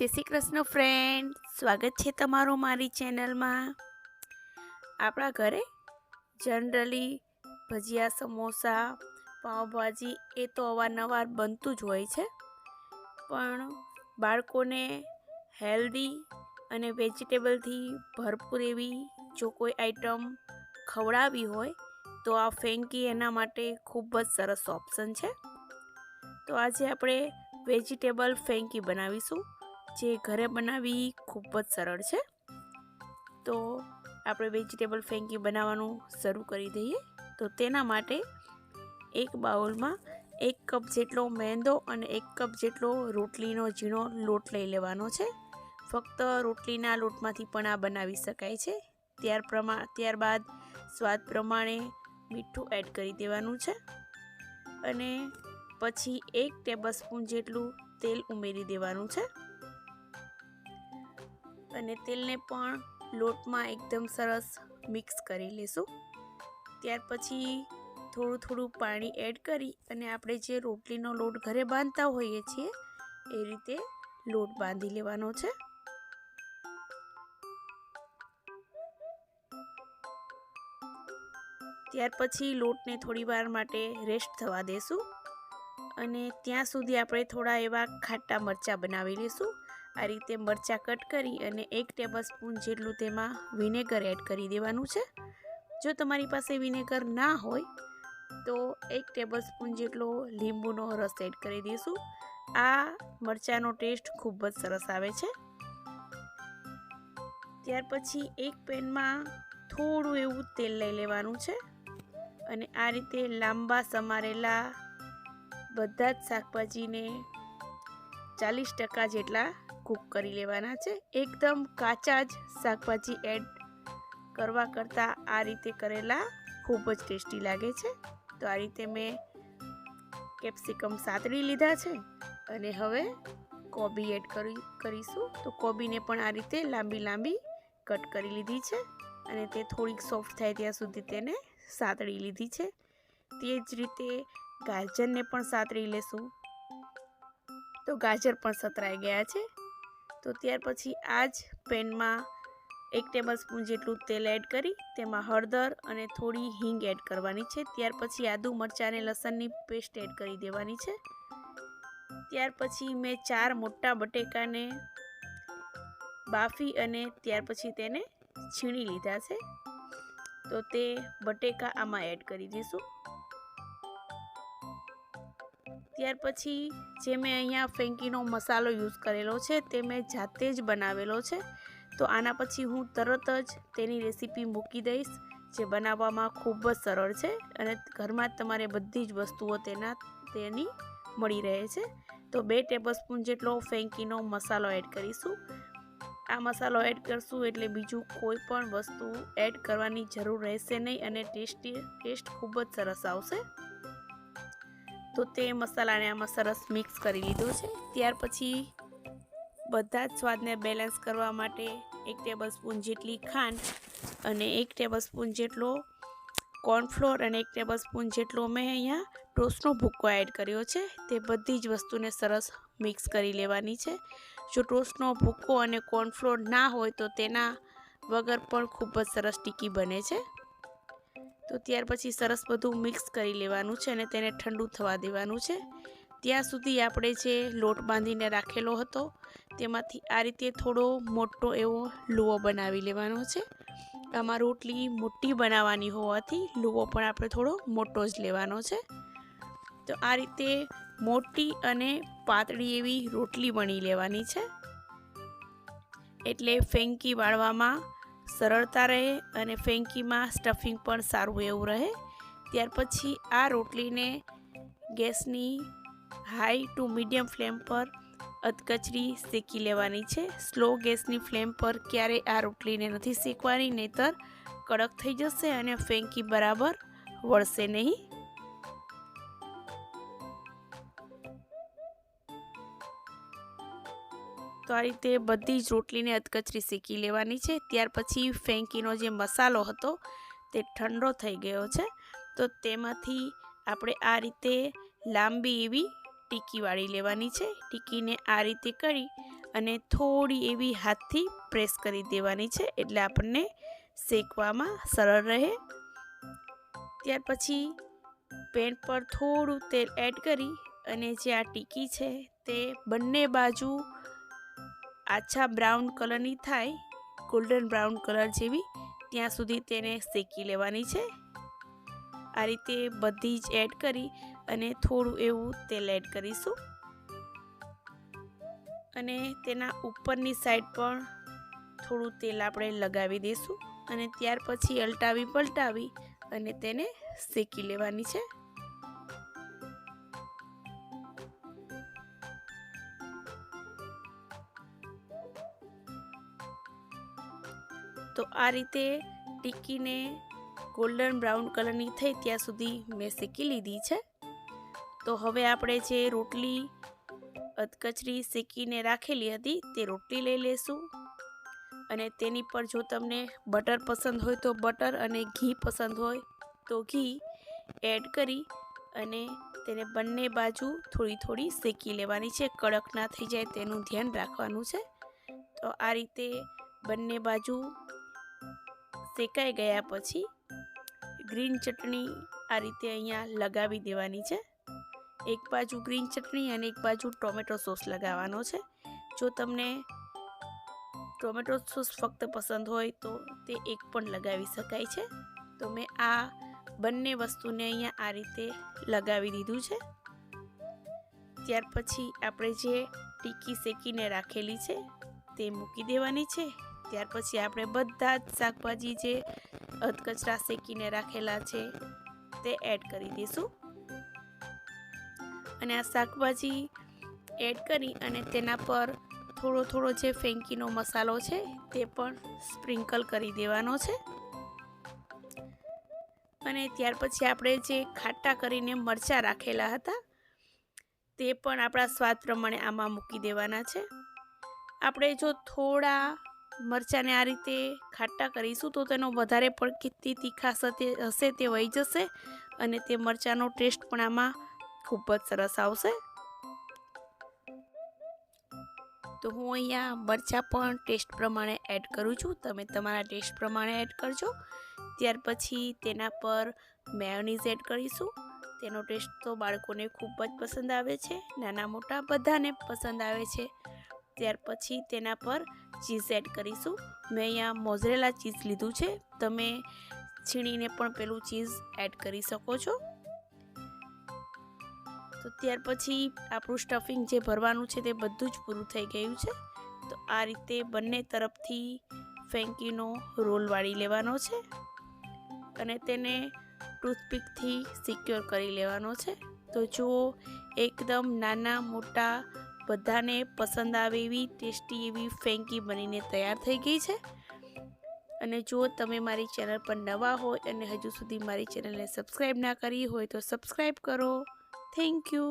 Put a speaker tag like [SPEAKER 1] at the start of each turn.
[SPEAKER 1] જય શ્રી કૃષ્ણ ફ્રેન્ડ સ્વાગત છે તમારું મારી ચેનલમાં આપણા ઘરે જનરલી ભજીયા, સમોસા પાઉંભાજી એ તો અવારનવાર બનતું જ હોય છે. પણ બાળકોને હેલ્ધી અને વેજીટેબલથી ભરપૂર એવી જો કોઈ આઈટમ ખવડાવી હોય, તો આ ફેંકી એના માટે ખૂબ જ સરસ ઓપ્શન છે. તો આજે આપણે વેજીટેબલ ફેંકી બનાવીશું. જે ઘરે બનાવવી ખૂબ જ સરળ છે. તો આપણે વેજીટેબલ ફેંકી બનાવવાનું શરૂ કરી દઈએ. તો તેના માટે એક બાઉલમાં એક કપ જેટલો મેંદો અને એક કપ જેટલો રોટલીનો ઝીણો લોટ લઈ લેવાનો છે. ફક્ત રોટલીના લોટમાંથી પણ આ બનાવી શકાય છે. ત્યાર પ્રમાણ ત્યારબાદ સ્વાદ પ્રમાણે મીઠું એડ કરી દેવાનું છે. અને પછી એક ટેબલ સ્પૂન જેટલું તેલ ઉમેરી દેવાનું છે. અને તેલને પણ લોટમાં એકદમ સરસ મિક્સ કરી લેશું. ત્યાર પછી થોડું થોડું પાણી એડ કરી અને આપણે જે રોટલીનો લોટ ઘરે બાંધતા હોઈએ છીએ, એ રીતે લોટ બાંધી લેવાનો છે. ત્યાર પછી લોટને થોડી વાર માટે રેસ્ટ થવા દેશું અને ત્યાં સુધી આપણે થોડા એવા ખાટા મરચાં બનાવી લઈશું આ રીતે મરચાં કટ કરી અને એક ટેબલ સ્પૂન જેટલું તેમાં વિનેગર એડ કરી દેવાનું છે. જો તમારી પાસે વિનેગર ના હોય, તો એક ટેબલ સ્પૂન જેટલો લીંબુનો રસ એડ કરી દઈશું આ મરચાંનો ટેસ્ટ ખૂબ જ સરસ આવે છે. ત્યાર પછી એક પેનમાં થોડું એવું તેલ લઈ લેવાનું છે અને આ રીતે લાંબા સમારેલા બધા જ શાકભાજીને ચાલીસ ટકા જેટલા કૂક કરી લેવાના છે. એકદમ કાચા જ શાકભાજી એડ કરવા કરતાં આ રીતે કરેલા ખૂબ જ ટેસ્ટી લાગે છે. તો આ રીતે મેં કેપ્સિકમ સાતડી લીધા છે અને હવે કોબી એડ કરી, કરીશું. તો કોબીને પણ આ રીતે લાંબી લાંબી કટ કરી લીધી છે અને તે થોડીક સોફ્ટ થાય ત્યાં સુધી તેને સાતળી લીધી છે. તે જ રીતે ગાજરને પણ સાતળી લેશું. તો ગાજર પણ સતરાઈ ગયા છે. તો ત્યાર પછી આ જ પેનમાં એક ટેબલ સ્પૂન જેટલું તેલ એડ કરી, તેમાં હળદર અને થોડી હિંગ એડ કરવાની છે. ત્યાર પછી આદુ મરચાં અને લસણની પેસ્ટ એડ કરી દેવાની છે. ત્યાર પછી મેં ચાર મોટા બટેકાને બાફી અને ત્યાર પછી તેને છીણી લીધા છે. તો તે બટેકા આમાં એડ કરી દઈશું. ત્યાર પછી જે મેં અહીંયા ફેંકીનો મસાલો યુઝ કરેલો છે તે મેં જાતે જ બનાવેલો છે. તો આના પછી હું તરત જ તેની રેસીપી મૂકી દઈશ, જે બનાવવામાં ખૂબ જ સરળ છે અને ઘરમાં જ તમારે બધી જ વસ્તુઓ તેના, તેની મળી રહે છે. તો બે ટેબલસ્પૂન જેટલો ફેંકીનો મસાલો એડ કરીશું. આ મસાલો એડ કરશું એટલે બીજું કોઈ પણ વસ્તુ એડ કરવાની જરૂર રહેશે નહીં અને ટેસ્ટી, ટેસ્ટ ખૂબ જ સરસ આવશે. તો તે મસાલાને આમાં સરસ મિક્સ કરી લીધો છે. ત્યાર પછી બધા જ સ્વાદને બેલેન્સ કરવા માટે એક ટેબલ સ્પૂન જેટલી ખાંડ અને એક ટેબલ સ્પૂન જેટલો કોર્નફ્લોર અને એક ટેબલ સ્પૂન જેટલો મેં અહીંયા ટોસ્ટનો ભૂક્કો એડ કર્યો છે. તે બધી જ વસ્તુને સરસ મિક્સ કરી લેવાની છે. જો ટોસ્ટનો ભૂક્કો અને કોર્નફ્લોર ના હોય તો તેના વગર પણ ખૂબ જ સરસ ટીકી બને છે. તો ત્યાર પછી સરસ બધું મિક્સ કરી લેવાનું છે અને તેને ઠંડુ થવા દેવાનું છે. ત્યાં સુધી આપણે જે લોટ બાંધીને રાખેલો હતો, તેમાંથી આ રીતે થોડો મોટો એવો લુવો બનાવી લેવાનો છે. આમાં રોટલી મોટી બનાવવાની હોવાથી લુવો પણ આપણે થોડો મોટો જ લેવાનો છે. તો આ રીતે મોટી અને પાતળી એવી રોટલી બની લેવાની છે. એટલે ફેંકી વાળવામાં સરળતા રહે અને ફેંકીમાં સ્ટફિંગ પણ સારું એવું રહે. ત્યાર પછી આ રોટલીને ગેસની હાઈ ટુ મીડિયમ ફ્લેમ પર અધકચરી શેકી લેવાની છે. સ્લો ગેસની ફ્લેમ પર ક્યારેય આ રોટલીને નથી શેકવાની, નહીતર કડક થઈ જશે અને ફેંકી બરાબર વળશે નહીં. તો આ રીતે બધી જ રોટલીને અધકચરી શેકી લેવાની છે. ત્યાર પછી ફેંકીનો જે મસાલો હતો તે ઠંડો થઈ ગયો છે. તો તેમાંથી આપણે આ રીતે લાંબી એવી ટીકી વાળી લેવાની છે. ટીકીને આ રીતે કરી અને થોડી એવી હાથથી પ્રેસ કરી દેવાની છે એટલે આપણને શેકવામાં સરળ રહે. ત્યાર પછી પેન પર થોડું તેલ એડ કરી અને જે આ ટીકી છે તે બંને બાજુ આછા બ્રાઉન કલરની થાય, ગોલ્ડન બ્રાઉન કલર જેવી, ત્યાં સુધી તેને શેકી લેવાની છે. આ રીતે બધી જ એડ કરી અને થોડું એવું તેલ એડ કરીશું. અને તેના ઉપરની સાઈડ પણ થોડું તેલ આપણે લગાવી દઈશું અને ત્યાર પછી અલટાવી પલટાવી અને તેને શેકી લેવાની છે. આ રીતે ટીકીને ગોલ્ડન બ્રાઉન કલરની થઈ ત્યાં સુધી મેં શેકી લીધી છે. તો હવે આપણે જે રોટલી અધકચરી શેકીને રાખેલી હતી તે રોટલી લઈ લેશું. અને તેની પર જો તમને બટર પસંદ હોય તો બટર અને ઘી પસંદ હોય તો ઘી એડ કરી અને તેને બંને બાજુ થોડી થોડી શેકી લેવાની છે. કડક ના થઈ જાય તેનું ધ્યાન રાખવાનું છે. તો આ રીતે બંને બાજુ શેકાઈ ગયા પછી ગ્રીન ચટણી આ રીતે અહીંયા લગાવી દેવાની છે. એક બાજુ ગ્રીન ચટણી અને એક બાજુ ટોમેટો સોસ લગાવવાનો છે. જો તમને ટોમેટો સોસ ફક્ત પસંદ હોય તો તે એક પણ લગાવી શકાય છે. તો મેં આ બંને વસ્તુને અહીંયા આ રીતે લગાવી દીધું છે. ત્યાર પછી આપણે જે ટીકી શેકીને રાખેલી છે તે મૂકી દેવાની છે. ત્યાર પછી આપણે બધા જ શાકભાજી જે અધકચરા શેકીને રાખેલા છે, તે એડ કરી દઈશું. અને આ શાકભાજી એડ કરી અને તેના પર થોડો થોડો જે ફેંકીનો મસાલો છે, તે પણ સ્પ્રિંકલ કરી દેવાનો છે. અને ત્યાર પછી આપણે જે ખાટા કરીને મરચાં રાખેલા હતા, તે પણ આપણા સ્વાદ પ્રમાણે આમાં મૂકી દેવાના છે. આપણે જો થોડા મરચાંને આ રીતે ખાટા કરીશું તો તેનો વધારે પડતી તીખાશ હશે તે વહી જશે અને તે મરચાંનો ટેસ્ટ પણ આમાં ખૂબ જ સરસ આવશે. તો હું અહીંયા મરચાં પણ ટેસ્ટ પ્રમાણે એડ કરું છું. તમે તમારા ટેસ્ટ પ્રમાણે એડ કરજો. ત્યાર પછી તેના પર મેયોનીઝ એડ કરીશું. તેનો ટેસ્ટ તો બાળકોને ખૂબ જ પસંદ આવે છે. નાના મોટા બધાને પસંદ આવે છે. ત્યાર પછી તેના પર ચીઝ એડ કરીશું. મેં અહીંયા મોઝરેલા ચીઝ લીધું છે. તમે છીણીને પણ પેલું ચીઝ એડ કરી શકો છો. તો ત્યાર પછી આપણું સ્ટફિંગ જે ભરવાનું છે તે બધું જ પૂરું થઈ ગયું છે. તો આ રીતે બંને તરફથી ફેંકીનો રોલ વાળી લેવાનો છે અને તેને ટૂથપીકથી સિક્યોર કરી લેવાનો છે. તો જુઓ, એકદમ નાના મોટા બધાને પસંદ આવે એવી ટેસ્ટી એવી ફેંકી બનીને તૈયાર થઈ ગઈ છે. અને જો તમે મારી ચેનલ પર નવા હોય અને હજુ સુધી મારી ચેનલને સબસ્ક્રાઈબ ના કરી હોય તો સબસ્ક્રાઈબ કરો. Thank you.